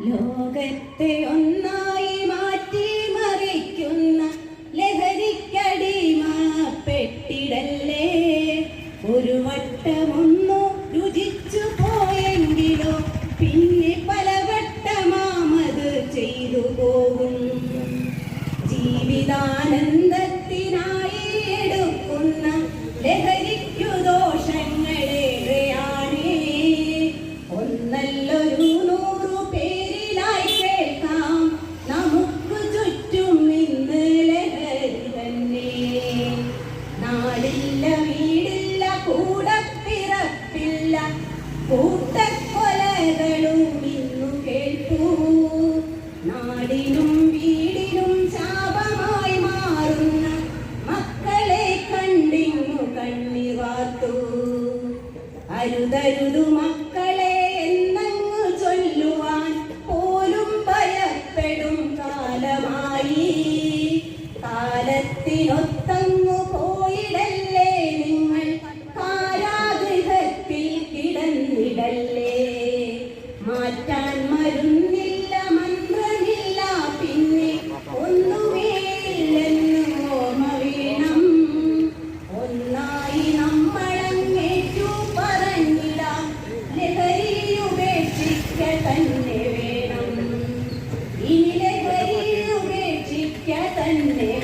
ലോകത്തെ ഒന്നായി മാറ്റി മറിക്കുന്ന ലഹരിക്കടിമാപ്പെട്ടിടല്ലേ ഒരു വട്ടമൊന്നു രുചിച്ചു പോയെങ്കിലോ പിന്നെ പല വട്ടമാമത് ചെയ്തു പോകും. ജീവിതാനന്ദത്തിനായി നാടില്ല വീടില്ല കൂടപ്പിറപ്പില്ല. കൂട്ടക്കൊലകളും ഇന്നു കേട്ടു നാടിനും വീടിനും ശാപമായി മാറുന്ന മക്കളെ കണ്ടിങ്ങു കണ്ണിവാർത്തു അരുതരുതു മക്കളെ എന്നങ്ങു ചൊല്ലുവാൻ പോലും ഭയപ്പെടും കാലമായി. കാലത്തിനൊത്തങ്ങു തന്നെ വേണം. ഈ നിലകളിൽ ഉപേക്ഷിക്ക തന്നെ